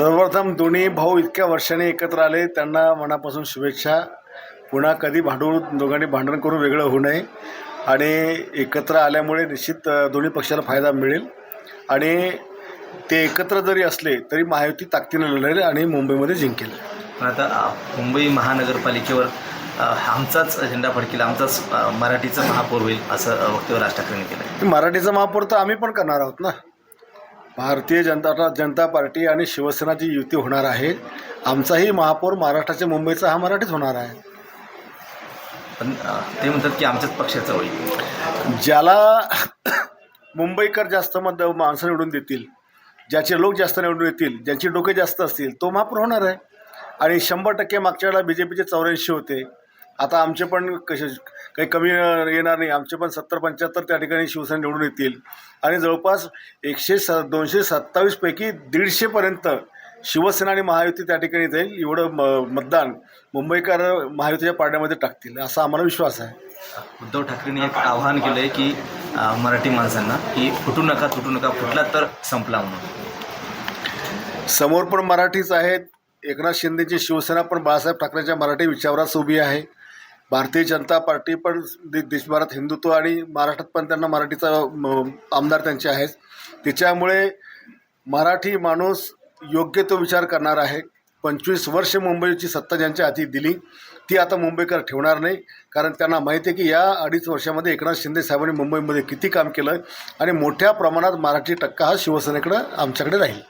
सर्वप्रथम दोन्ही भाऊ इतक्या वर्षाने एकत्र आले. त्यांना मनापासून शुभेच्छा. पुन्हा कधी भांडून दोघांनी भांडण करून वेगळं होऊ नये. आणि एकत्र आल्यामुळे निश्चित दोन्ही पक्षाला फायदा मिळेल. आणि ते एकत्र जरी असले तरी महायुती ताकदीनं लढेल आणि मुंबईमध्ये जिंकेल. पण आता मुंबई महानगरपालिकेवर आमचाच झेंडा फडकेल आमचाच मराठीचं महापौर होईल असं वक्तव्य राज ठाकरेंनी केलं मराठीचा महापौर तर आम्ही पण करणार आहोत ना? भारतीय जनता जनता पार्टी आणि शिवसेनाची युती होणार आहे. आमचाही महापौर महाराष्ट्राच्या मुंबईचा हा मराठीच होणार आहे. पण ते म्हणतात की आमच्याच पक्षाचं होईल. ज्याला मुंबईकर जास्त मत माणसं निवडून देतील ज्याचे लोक जास्त निवडून येतील ज्यांची डोके जास्त असतील तो महापौर होणार आहे. आणि शंभर टक्के मागच्या वेळेला बी जे पीचे चौऱ्याऐंशी होते. आता आमचे पण कसे काही कमी येणार नाही. आमचे पण सत्तर पंच्याहत्तर त्या ठिकाणी शिवसेना निवडून येतील. आणि जवळपास एकशे स दोनशे सत्तावीसपैकी दीडशेपर्यंत शिवसेना आणि महायुती त्या ठिकाणी जाईल. एवढं म मतदान मुंबईकर महायुतीच्या पारड्यामध्ये टाकतील असा आम्हाला विश्वास आहे. उद्धव ठाकरेंनी एक आवाहन केलं आहे की मराठी माणसांना की फुटू नका तुटू नका फुटला तर संपला म्हणून. समोर पण मराठीच आहेत. एकनाथ शिंदेची शिवसेना पण बाळासाहेब ठाकरेंच्या मराठी विचारास उभी आहे. भारतीय जनता पार्टी पण दे देशभरात हिंदुत्व आणि महाराष्ट्रात पण त्यांना मराठीचा म, आमदार त्यांचे आहेत. त्याच्यामुळे मराठी माणूस योग्य तो विचार करणार आहे. पंचवीस वर्ष मुंबईची सत्ता ज्यांच्या हाती दिली ती आता मुंबईकर ठेवणार नाही. कारण त्यांना माहिती आहे की या अडीच वर्षामध्ये एकनाथ शिंदे साहेबांनी मुंबईमध्ये किती काम केलं आणि मोठ्या प्रमाणात मराठी टक्का हा शिवसेनेकडं आमच्याकडे राहील.